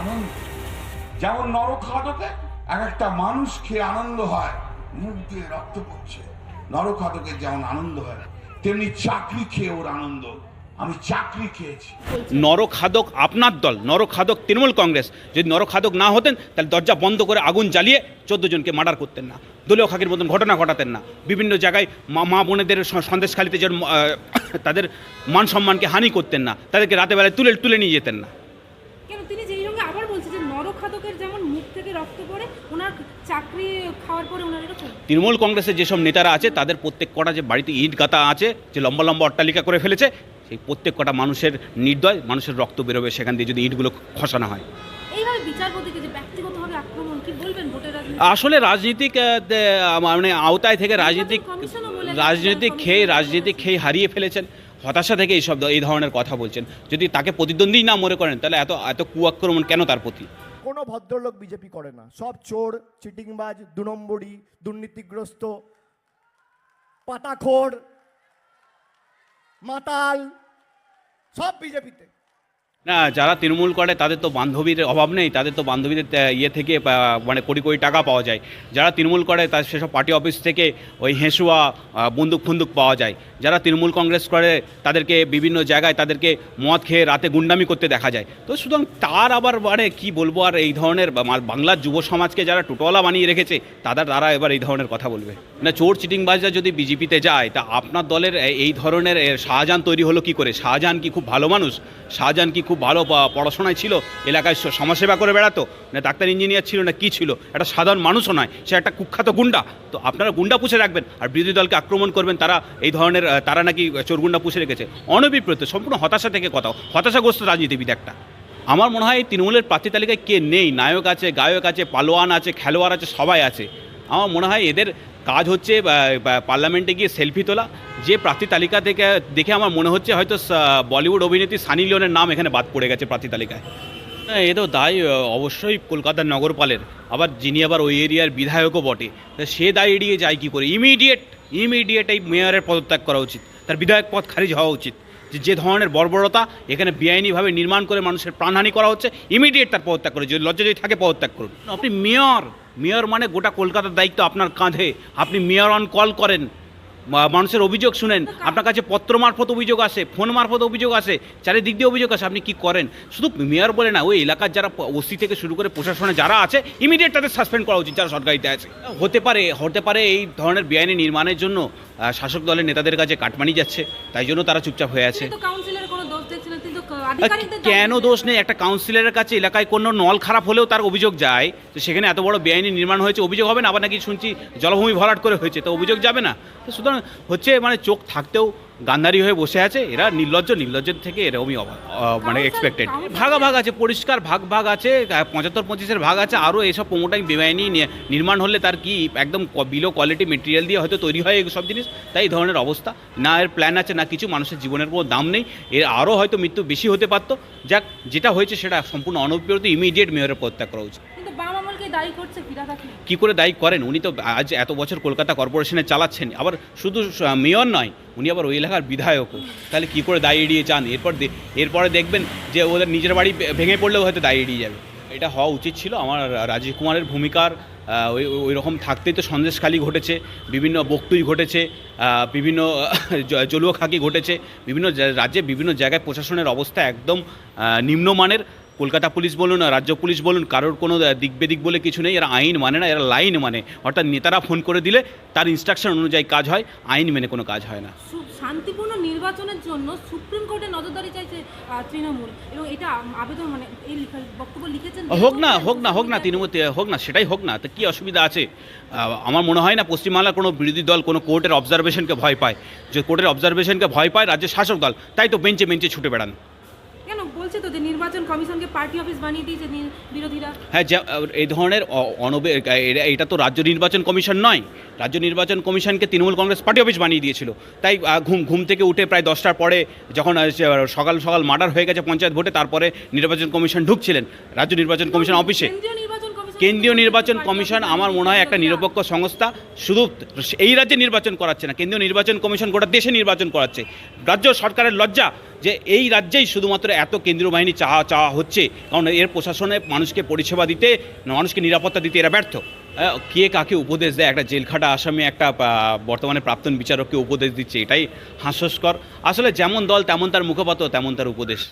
আনন্দ যেমন নরক নরখাদকে এক একটা মানুষ খেয়ে আনন্দ হয় মুখ দিয়ে রক্ত পড়ছে। নরক নরখাদকের যেমন আনন্দ হয় তেমনি চাকরি খেয়ে ওর আনন্দ। আমি চাকরি খেয়েছি। নরখাদক আপনার দল নরখাদক তৃণমূল কংগ্রেস। যদি নরখাদক না হতেন তাহলে দরজা বন্ধ করে আগুন জ্বালিয়ে চোদ্দ জনকে মার্ডার করতেন না। দলীয় খাকির মতন ঘটনা ঘটাতেন না। বিভিন্ন জায়গায় মা বোনেদের সন্দেশখালিতে যেন তাদের মান সম্মানকে হানি করতেন না। তাদেরকে রাতে বেলায় তুলে তুলে নিয়ে যেতেন না কেন তিনি যেই সঙ্গে আবার বলছে যেমন মুখ থেকে রক্ত পড়ে ওনার চাকরি খাওয়ার পরে ওনার এরকম তৃণমূল কংগ্রেসের যেসব নেতারা আছে তাদের প্রত্যেক কটা যে বাড়িতে ইট গাঁথা আছে যে লম্বা লম্বা অট্টালিকা করে ফেলেছে সেই প্রত্যেক কটা মানুষের নির্দয় মানুষের রক্ত বেরোবে সেখান দিয়ে যদি ইটগুলো খসানো হয়। আসলে রাজনীতিক মানে আওতায় থেকে রাজনীতিক রাজনীতিক খেয়ে। রাজনীতিক খেয়ে হারিয়ে ফেলেছেন। হতাশা থেকে এইসব এই ধরনের কথা বলছেন। যদি তাকে প্রতিদ্বন্দ্বী না মনে করেন তাহলে এত এত কুয়াক্রমণ কেন তার প্রতি? কোনো ভদ্রলোক বিজেপি করে না। সব চোর, চিটিংবাজ দু নম্বরি দুর্নীতিগ্রস্ত পাতাখোর মাতাল, সব বিজেপিতে। না, যারা তৃণমূল করে, তাদের তো বান্ধবীর অভাব নেই, তাদের তো বান্ধবীদের ইয়ে থেকে মানে কোটি কোটি টাকা পাওয়া যায়। যারা তৃণমূল করে, তার সেসব পার্টি অফিস থেকে ওই হেঁসুয়া বন্দুক ফন্দুক পাওয়া যায়। যারা তৃণমূল কংগ্রেস করে, তাদেরকে বিভিন্ন জায়গায় তাদেরকে মদ খেয়ে রাতে গুন্ডামি করতে দেখা যায়। তো সুতরাং তার আবার মানে কি বলব আর এই ধরনের বাংলার যুব সমাজকে যারা টোটোওয়ালা বানিয়ে রেখেছে তাদের দ্বারা এবার এই ধরনের কথা বলবে। না, চোর চিটিংবাজরা যদি বিজেপিতে যায়, তা আপনার দলের এই ধরনের শাহজাহান তৈরি হলো কি করে? শাহজাহান কি খুব ভালো মানুষ? শাহজাহান কি খুব ভালো পড়াশোনায় ছিল, এলাকায় সমাজসেবা করে বেড়াতো, না ডাক্তার, ইঞ্জিনিয়ার ছিল, না কি ছিল, একটা সাধারণ মানুষও নয়, সে একটা কুখ্যাত গুন্ডা। তো আপনারা গুন্ডা পুষে রাখবেন, আর বিরোধী দলকে আক্রমণ করবেন, তারা এই ধরনের তারা নাকি চোর গুন্ডা পুষে রেখেছে। অনভিপ্রেত, সম্পূর্ণ হতাশা থেকে কথা, হতাশাগ্রস্ত রাজনীতিবিদ একটা। আমার মনে হয় তৃণমূলের প্রার্থী তালিকায় কে নেই? নায়ক আছে, গায়ক আছে, পালোয়ান আছে, খেলোয়াড় আছে, সবাই আছে। আমার মনে হয় এদের কাজ হচ্ছে পার্লামেন্টে গিয়ে সেলফি তোলা। যে প্রার্থী তালিকা থেকে, দেখে আমার মনে হচ্ছে হয়তো বলিউড অভিনেত্রী সানি লিওনের নাম এখানে বাদ পড়ে গেছে প্রার্থী তালিকায়। হ্যাঁ এ তো দায় অবশ্যই কলকাতার নগরপালের। আবার যিনি আবার ওই এরিয়ার বিধায়কও বটে সে দায় এড়িয়ে যায় কী করে? ইমিডিয়েট ইমিডিয়েট এই মেয়রের পদত্যাগ করা উচিত। তার বিধায়ক পদ খারিজ হওয়া উচিত। যে যে ধরনের বর্বরতা এখানে বেআইনিভাবে নির্মাণ করে মানুষের প্রাণহানি করা হচ্ছে ইমিডিয়েট তার পদত্যাগ করে যদি লজ্জা যদি থাকে পদত্যাগ করুন। আপনি মেয়র মেয়র মানে গোটা কলকাতার দায়িত্ব আপনার কাঁধে। আপনি মেয়র অন কল করেন। মানুষের অভিযোগ শুনেন। আপনার কাছে পত্র মারফত অভিযোগ আসে ফোন মারফত অভিযোগ আসে চারিদিক দিয়ে অভিযোগ আসে আপনি কি করেন? শুধু মেয়র বলে না ওই এলাকার যারা ওসি থেকে শুরু করে প্রশাসনে যারা আছে ইমিডিয়েট তাদের সাসপেন্ড করা উচিত যারা সরকারিতে আছে। হতে পারে হতে পারে এই ধরনের বেআইনি নির্মাণের জন্য শাসক দলের নেতাদের কাছে কাটমানি যাচ্ছে তাই জন্য তারা চুপচাপ হয়ে আছে। কেন দোষ নেই? একটা কাউন্সিলরের কাছে এলাকায় কোনো নল খারাপ হলেও তার অভিযোগ যায়। তো সেখানে এত বড় বেআইনি নির্মাণ হয়েছে অভিযোগ হবে না? আবার নাকি শুনছি জলভূমি ভরাট করে হয়েছে তো অভিযোগ যাবে না? তো সুতরাং হচ্ছে মানে চোখ থাকতেও গান্ধারী হয়ে বসে আছে এরা নির্লজ্জ নির্লজ্জের থেকে এরকমই মানে এক্সপেক্টেড ভাগা ভাগ আছে পরিষ্কার ভাগ ভাগ আছে পঁচাত্তর পঁচিশের ভাগ আছে আরও এসব প্রমোটাই বেআইনি নির্মাণ হলে তার কি একদম বিলো কোয়ালিটি মেটেরিয়াল দিয়ে হয়তো তৈরি হয় সব জিনিস তাই এই ধরনের অবস্থা। না এর প্ল্যান আছে না কিছু মানুষের জীবনের কোনো দাম নেই। এর আরও হয়তো মৃত্যু বেশি হতে পারতো। যাক যেটা হয়েছে সেটা সম্পূর্ণ অনবিরত ইমিডিয়েট মেয়রের পদত্যাগ করা উচিত। দায়ী করছে কী করে দায়ী করেন? উনি তো আজ এত বছর কলকাতা কর্পোরেশনে চালাচ্ছেন আবার শুধু মেয়র নয়, উনি আবার ওই এলাকার বিধায়কও। তাহলে কী করে দায়ী এড়িয়ে চান এরপর এরপরে দেখবেন যে ওদের নিজের বাড়ি ভেঙে পড়লেও হয়তো দায়ী এড়িয়ে যাবে। এটা হওয়া উচিত ছিল। আমার রাজীব কুমারের ভূমিকার ওই ওই রকম থাকতেই তো সন্দেশখালি ঘটেছে, বিভিন্ন বক্তুই ঘটেছে বিভিন্ন জলীয় খাকি ঘটেছে, বিভিন্ন রাজ্যে বিভিন্ন জায়গায় প্রশাসনের অবস্থা একদম নিম্নমানের। কলকাতা পুলিশ বলুন রাজ্য পুলিশ বলুন কারোর কোনো দিক বেদিক বলে কিছু নেই এরা আইন মানে না এরা লাইন মানে। অর্থাৎ নেতারা ফোন করে দিলে তার ইনস্ট্রাকশন অনুযায়ী কাজ হয় আইন মেনে কোনো কাজ হয় না। শান্তিপূর্ণ নির্বাচনের জন্য সুপ্রিম কোর্টে নজরদারি চাইছে তৃণমূল। এবং এটা আবেদন মানে এই বক্তব্য লিখেছেন হোক না হোক না হোক না তৃণমূল হোক না সেটাই হোক না তো কী অসুবিধা আছে? আমার মনে হয় না পশ্চিমবাংলার কোনো বিরোধী দল কোনো কোর্টের অবজারভেশনকে ভয় পায়। যে কোর্টের অবজারভেশনকে ভয় পায় রাজ্যের শাসক দল তাই তো বেঞ্চে বেঞ্চে ছুটে বেড়ান। কমিশনকে পার্টি অফিস বানিয়ে দিয়েছে বিরোধীরা? হ্যাঁ এই ধরনের অনবে এটা তো রাজ্য নির্বাচন কমিশন নয়। রাজ্য নির্বাচন কমিশনকে তৃণমূল কংগ্রেস পার্টি অফিস বানিয়ে দিয়েছিল। তাই ঘুম ঘুম থেকে উঠে প্রায় দশটার পরে যখন সকাল সকাল মার্ডার হয়ে গেছে পঞ্চায়েত ভোটে তারপরে নির্বাচন কমিশন ঢুকছিলেন। রাজ্য নির্বাচন কমিশন অফিসে। কেন্দ্রীয় নির্বাচন কমিশন আমার মনে হয় একটা নিরপেক্ষ সংস্থা। শুধু এই রাজ্যে নির্বাচন করাচ্ছে না, কেন্দ্রীয় নির্বাচন কমিশন গোটা দেশে নির্বাচন করাচ্ছে। রাজ্য সরকারের লজ্জা যে এই রাজ্যেই শুধুমাত্র এত কেন্দ্রীয় বাহিনী চাওয়া চাওয়া হচ্ছে। কারণ এর প্রশাসনে মানুষকে পরিষেবা দিতে, মানুষকে নিরাপত্তা দিতে এরা ব্যর্থ। কে কাকে উপদেশ দেয়? একটা জেলখাটা আসামি, একটা বর্তমানে প্রাক্তন বিচারককে উপদেশ দিচ্ছে, এটাই হাস্যস্কর। আসলে যেমন দল, তেমন তার মুখপাত্র, তেমন তার উপদেশ।